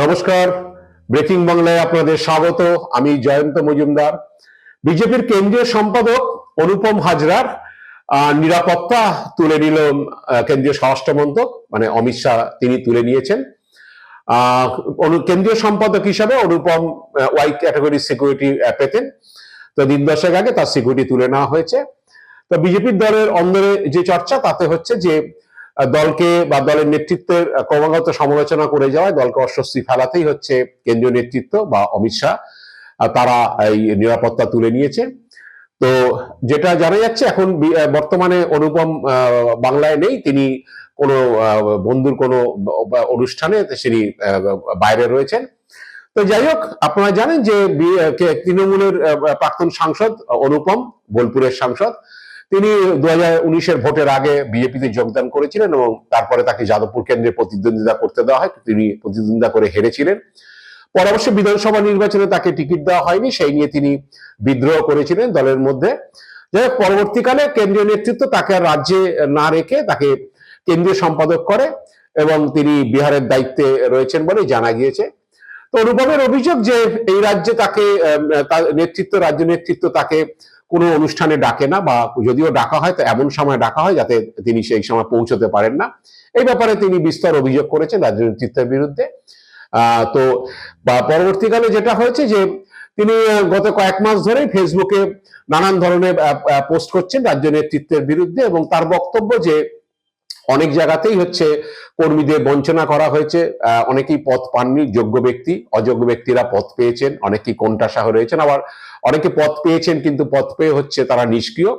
নমস্কার। ব্রেকিং বাংলায় আপনাদের স্বাগত। আমি জয়ন্ত মজুমদার। বিজেপির কেন্দ্রীয় সম্পাদক অনুপম হাজরার নিরাপত্তা তুলে নিল কেন্দ্রীয় স্বরাষ্ট্রমন্ত্রক মানে অমিত শাহ তিনি তুলে নিয়েছেন। কেন্দ্রীয় সম্পাদক হিসাবে অনুপম ওয়াই ক্যাটাগরি সিকিউরিটি পেতেন। তো দিন দশেক আগে তার সিকিউরিটি তুলে নেওয়া হয়েছে। তো বিজেপির দলের অন্দরে যে চর্চা, তাতে হচ্ছে যে দলকে বা দলের নেতৃত্বের ক্রমাগত সমালোচনা করে যাওয়ায় দলকে অস্বস্তি ফেলাতেই হচ্ছে কেন্দ্রীয় নেতৃত্ব বা অমিত শাহ। তারা এই নিরাপত্তা তুলে নিয়েছে। তো যেটা জানা যাচ্ছে, এখন বর্তমানে অনুপম বাংলায় নেই। তিনি কোনো বন্ধুর কোনো অনুষ্ঠানে তিনি বাইরে রয়েছেন। তো যাই হোক, আপনারা জানেন যে তৃণমূলের প্রাক্তন সাংসদ অনুপম, বোলপুরের সাংসদ। তিনি দু হাজার উনিশের ভোটের আগে বিজেপিতে যোগদান করেছিলেন এবং তারপরে তাকে যাদবপুর কেন্দ্রে প্রতিদ্বন্দ্বিতা করতে দেওয়া হয়। তিনি প্রতিদ্বন্দ্বিতা করে হেরেছিলেন। পরে অবশ্য বিধানসভা নির্বাচনে তাকে টিকিট দেওয়া হয়নি, সেই নিয়ে তিনি বিদ্রোহ করেছিলেন দলের মধ্যে। যাই পরবর্তীকালে কেন্দ্রীয় নেতৃত্ব তাকে রাজ্যে না রেখে তাকে কেন্দ্রীয় সম্পাদক করে এবং তিনি বিহারের দায়িত্বে রয়েছেন বলে জানা গিয়েছে। তো অনুপমের অভিযোগ যে এই রাজ্যে তাকে নেতৃত্ব, রাজ্য নেতৃত্ব তাকে কোনো অনুষ্ঠানে ডাকে না বা যদিও ডাকা হয়, তো এমন সময় ডাকা হয় যাতে তিনি সেই সময় পৌঁছতে পারেন না। এই ব্যাপারে তিনি বিস্তর অভিযোগ করেছেন রাজ্য বিরুদ্ধে। তো পরবর্তীকালে যেটা হয়েছে যে, তিনি গত কয়েক মাস ধরে ফেসবুকে নানান ধরনের পোস্ট করছেন রাজ্য নেতৃত্বের বিরুদ্ধে এবং তার বক্তব্য যে অনেক জায়গাতেই হচ্ছে কর্মীদের বঞ্চনা করা হয়েছে। অনেকেই পদ পাননি, যোগ্য ব্যক্তি, অযোগ্য ব্যক্তিরা পথ পেয়েছেন, অনেকেই কোনটাসাহ রয়েছেন, আবার অনেকে পথ পেয়েছেন কিন্তু পথ পেয়ে হচ্ছে তারা নিষ্ক্রিয়।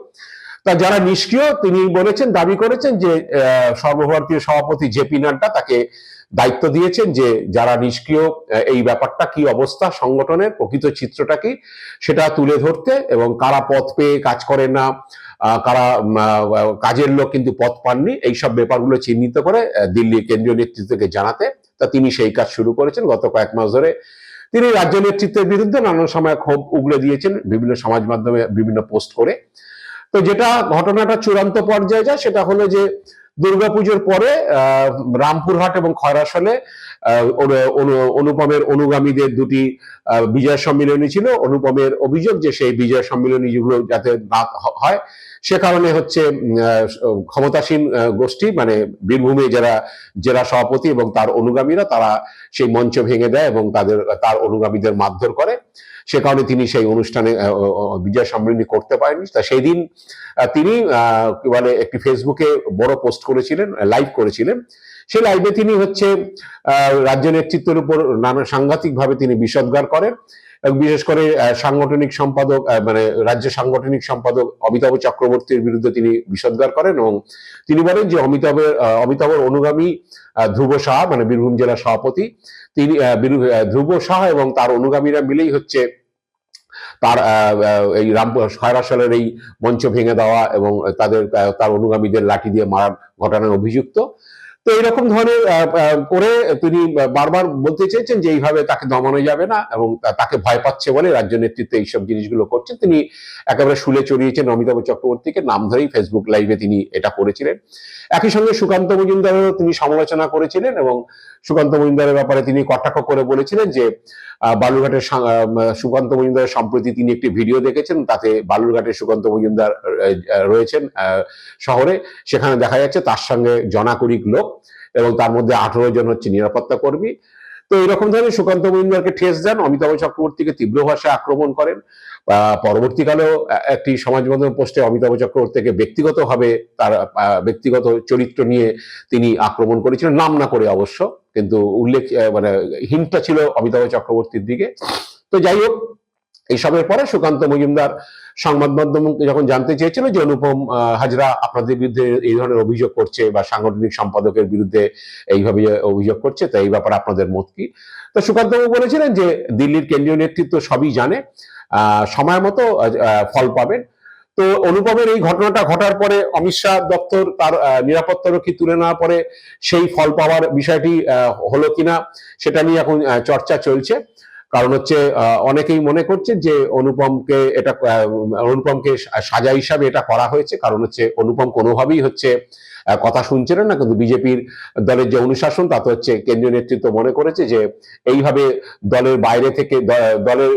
তা যারা নিষ্ক্রিয়, তিনি বলেছেন, দাবি করেছেন যে সর্বভারতীয় সভাপতি জেপি নাড্ডা তাকে দায়িত্ব দিয়েছেন যে যারা নিষ্ক্রিয় এই ব্যাপারটা কি অবস্থা, সংগঠনের প্রকৃত চিত্রটা কি, সেটা তুলে ধরতে এবং কারা পথ পেয়ে কাজ করে না কারা কাজের লোক কিন্তু পথ পাননি, এইসব ব্যাপারগুলো চিহ্নিত করে দিল্লির কেন্দ্রীয় নেতৃত্বকে জানাতে তা তিনি সেই কাজ শুরু করেছেন গত কয়েক মাস ধরে। তিনি রাজ্য নেতৃত্বের বিরুদ্ধে নানান সময় ক্ষোভ উগড়ে দিয়েছেন, বিভিন্ন সমাজ মাধ্যমে বিভিন্ন পোস্ট করে। তো যেটা ঘটনাটা চূড়ান্ত পর্যায়ে যায়, সেটা হলো যে দুর্গাপুজোর পরে রামপুরহাট এবং খয়রাসলে অনুপমের অনুগামীদের দুটি বিজয় সম্মিলনী ছিল। অনুপমের অভিযোগ যে সেই বিজয় সম্মিলনী যেগুলো যাতে না হয়, সে কারণে হচ্ছে ক্ষমতাসীন গোষ্ঠী মানে বীরভূমে যারা জেলা সভাপতি এবং তার অনুগামীরা, তারা সেই মঞ্চ ভেঙে দেয় এবং তাদের, তার অনুগামীদের মারধর করে। সে কারণে তিনি সেই অনুষ্ঠানে বিজয় সম্মিলনী করতে পারেননি। তা সেই দিন তিনি বলে একটি ফেসবুকে বড় পোস্ট করেছিলেন, লাইভ করেছিলেন। সেই লাইভে তিনি হচ্ছে রাজ্য নেতৃত্বের উপর নানা সাংঘাতিক ভাবে তিনি বিষদগার করেন বিশেষ করে সাংগঠনিক সম্পাদক মানে রাজ্য সাংগঠনিক সম্পাদক অমিতাভ চক্রবর্তীর বিরুদ্ধে তিনি বিষদগার করেন এবং তিনি বলেন যে অমিতাভের অমিতাভের অনুগামী ধ্রুব শাহ মানে বীরভূম জেলা সভাপতি, তিনি ধ্রুব শাহ এবং তার অনুগামীরা মিলেই হচ্ছে তার এই রাম খয়রাসলের এই মঞ্চ ভেঙে দেওয়া এবং তাদের তার অনুগামীদের লাঠি দিয়ে মারার ঘটনায় অভিযুক্ত। তো এরকম ধরনের করে তিনি বারবার বলতে চেয়েছেন যে এইভাবে তাকে দমানো যাবে না এবং তাকে ভয় পাচ্ছে বলে রাজ্য নেতৃত্ব এইসব জিনিসগুলো করছেন তিনি একেবারে শুলে চড়িয়েছেন অমিতাভ চক্রবর্তীকে, নাম ধরেই ফেসবুক লাইভে তিনি এটা করেছিলেন। একই সঙ্গে সুকান্ত মজুমদারেরও তিনি সমালোচনা করেছিলেন এবং সুকান্ত মজুমদারের ব্যাপারে তিনি কটাক্ষ করে বলেছিলেন যে বালুরঘাটের সুকান্ত মজুমদারের সম্প্রতি তিনি একটি ভিডিও দেখেছেন, তাতে বালুরঘাটের সুকান্ত মজুমদার রয়েছেন শহরে। সেখানে দেখা যাচ্ছে তার সঙ্গে জনাকুরিক লোক এবং তার মধ্যে আঠারো জন হচ্ছে নিরাপত্তা কর্মী। তো এরকম ধরনের সুকান্ত মজুমদারকে ঠেস দেন। অমিতাভ চক্রবর্তীকে তীব্র ভাষায় আক্রমণ করেন। পরবর্তীকালেও একটি সমাজ মাধ্যম পোস্টে অমিতাভ চক্রবর্তীকে ব্যক্তিগতভাবে তার ব্যক্তিগত চরিত্র নিয়ে তিনি আক্রমণ করেছিলেন, নাম না করে অবশ্য, কিন্তু উল্লেখ মানে হিন্টটা ছিল অমিতাভ চক্রবর্তীর দিকে। তো যাই হোক, এইসবের পরে সুকান্ত মজুমদার সংবাদ মাধ্যম যখন জানতে চেয়েছিল যে অনুপম হাজরা আপনাদের বিরুদ্ধে এই ধরনের অভিযোগ করছে বা সাংগঠনিক সম্পাদকের বিরুদ্ধে এইভাবে অভিযোগ করছে, তো এই ব্যাপারে আপনাদের মত কি? তো সুকান্ত বাবু বলেছিলেন যে দিল্লির কেন্দ্রীয় নেতৃত্ব সবই জানে সময় মতো ফল পাবেন। তো অনুপমের এই ঘটনাটা ঘটার পরে অমিত শাহ দপ্তর তার নিরাপত্তারক্ষী তুলে নেওয়ার পরে সেই ফল পাওয়ার বিষয়টি হলো কিনা সেটা নিয়ে এখন চর্চা চলছে। কারণ হচ্ছে অনেকেই মনে করছে যে অনুপমকে এটা অনুপমকে সাজা হিসাবে এটা করা হয়েছে। কারণ হচ্ছে অনুপম কোনোভাবেই হচ্ছে কথা শুনছিলেন না, কিন্তু বিজেপির দলের যে অনুশাসন, তাতে হচ্ছে কেন্দ্রীয় নেতৃত্ব মনে করেছে যে এইভাবে দলের বাইরে থেকে দলের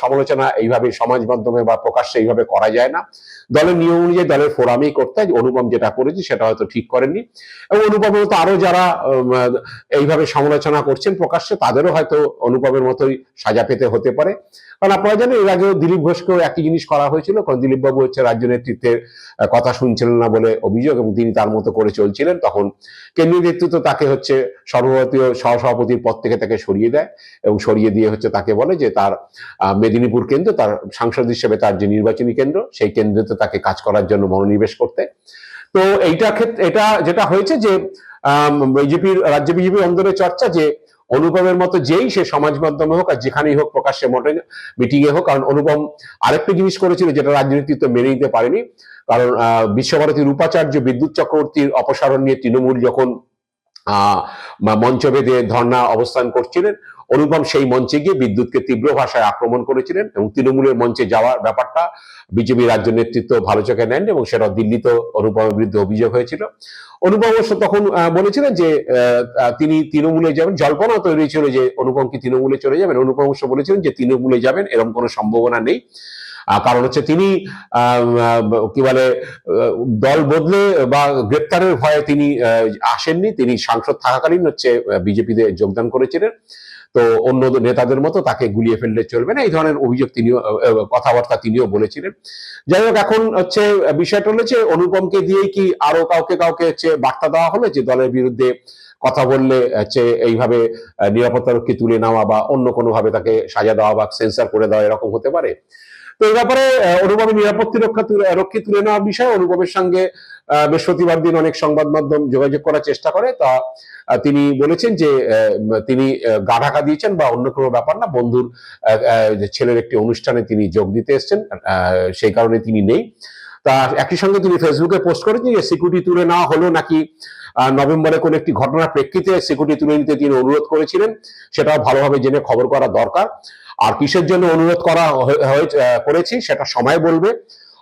সমালোচনা এইভাবে সমাজ মাধ্যমে বা প্রকাশ্যে এইভাবে করা যায় না। দলের নিয়ম অনুযায়ী দলের ফোরামেই করতে হয় অনুপম যেটা করেছে সেটা হয়তো ঠিক করেননি। এবং অনুপমের মতো আরও যারা এইভাবে সমালোচনা করছেন প্রকাশ্যে, তাদেরও হয়তো অনুপমের মতোই সাজা পেতে হতে পারে। কারণ আপনারা জানেন, এর আগেও দিলীপ ঘোষকেও একই জিনিস করা হয়েছিল, কারণ দিলীপ বাবু হচ্ছে রাজ্য নেতৃত্বের কথা শুনছিলেন না বলে অভিযোগ, এবং তিনি তার মতো করে চলছিলেন, তখন কেন্দ্রীয় নেতৃত্ব তাকে হচ্ছে সর্বভারতীয় সহসভাপতির পদ থেকে তাকে সরিয়ে দেয় এবং সরিয়ে দিয়ে হচ্ছে তাকে বলে যে তার মেদিনীপুর কেন্দ্র, তার সাংসদ হিসেবে তার যে নির্বাচনী কেন্দ্র, সেই কেন্দ্রতে তাকে কাজ করার জন্য মনোনিবেশ করতে। তো এইটা ক্ষেত্রে এটা যেটা হয়েছে যে বিজেপির, রাজ্য বিজেপির অন্দরে চর্চা যে অনুপমের মতো যেই সে সমাজ মাধ্যমে হোক আর যেখানেই হোক প্রকাশ্যে মোটে মিটিং এ হোক কারণ অনুপম আরেকটা জিনিস করেছিল যেটা রাজনীতি তো মেনে নিতে পারেনি কারণ আহ, বিশ্বভারতীর উপাচার্য বিদ্যুৎ চক্রবর্তীর অপসারণ নিয়ে তৃণমূল যখন আহ মঞ্চ বেঁধে ধর্ণা অবস্থান করছিলেন অনুপম সেই মঞ্চে গিয়ে বিদ্যুৎকে তীব্র ভাষায় আক্রমণ করেছিলেন এবং তৃণমূলের মঞ্চে যাওয়ার ব্যাপারটা বিজেপি রাজ্য নেতৃত্ব ভালো চোখে নেন এবং সেটা দিল্লিতেও অনুপমের বিরুদ্ধে অভিযোগ হয়েছিল। অনুপম অবশ্য তখন বলেছিলেন যে তিনি তৃণমূলে যাবেন। জল্পনা তৈরি ছিল যে অনুপম কি তৃণমূলে চলে যাবেন। অনুপম অবশ্য বলেছিলেন যে তৃণমূলে যাবেন, এরকম কোনো সম্ভাবনা নেই। কারণ হচ্ছে তিনি কি বলে দল বদলে বা গ্রেপ্তারের ভয়ে তিনি আসেননি। তিনি সাংসদ থাকাকালীন হচ্ছে বিজেপিতে যোগদান করেছিলেন। তো অন্য নেতাদের মতো তাকে গুলিয়ে ফেললে চলবে না। এই ধরনের অভিযোগ তিনিও কথাবার্তা তিনিও বলেছিলেন। যাই হোক, এখন হচ্ছে বিষয়টা হলো যে অনুপমকে দিয়ে কি আরও কাউকে কাউকে হচ্ছে বার্তা দেওয়া হলো যে দলের বিরুদ্ধে কথা বললে হচ্ছে এইভাবে নিরাপত্তারক্ষী তুলে নেওয়া বা অন্য কোনোভাবে তাকে সাজা দেওয়া বা সেন্সার করে দেওয়া এরকম হতে পারে? তো এই ব্যাপারে অনুপমের নিরাপত্তা রক্ষা রক্ষী তুলে নেওয়ার বিষয়ে অনুপমের সঙ্গে বৃহস্পতিবার দিন অনেক সংবাদ মাধ্যম যোগাযোগ করার চেষ্টা করে। তা তিনি বলেছেন যে তিনি গা ঢাকা দিয়েছেন বা অন্য কোনো ব্যাপার না, বন্ধুর ছেলের একটি অনুষ্ঠানে তিনি যোগ দিতে এসেছেন সেই কারণে তিনি নেই। তা, একই সঙ্গে তিনি ফেসবুকে পোস্ট করেছেন যে সিকিউরিটি তুলে নেওয়া হলো নাকি নভেম্বরে কোন একটি ঘটনার প্রেক্ষিতে সিকিউরিটি তুলে নিতে তিনি অনুরোধ করেছিলেন, সেটাও ভালোভাবে জেনে খবর করা দরকার। আর কিসের জন্য অনুরোধ করা করেছি সেটা সময় বলবে।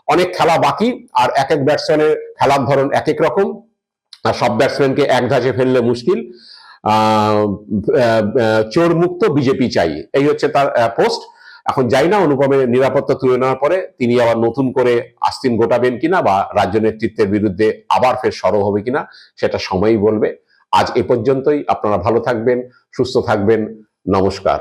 অনেক খেলা বাকি, আর এক এক ব্যাটসম্যানের খেলার ধরন এক এক রকম। আর সব ব্যাটসম্যানকে এক ধাঁচে ফেললে মুশকিল। চোর মুক্ত বিজেপি চাই। এই হচ্ছে তার পোস্ট এখন যাই না, অনুপমের নিরাপত্তা তুলে নেওয়ার পরে তিনি আবার নতুন করে আস্তিন গোটাবেন কিনা বা রাজ্য নেতৃত্বের বিরুদ্ধে আবার ফের সরব হবে কিনা, সেটা সময়ই বলবে। আজ এ পর্যন্তই। আপনারা ভালো থাকবেন, সুস্থ থাকবেন। নমস্কার।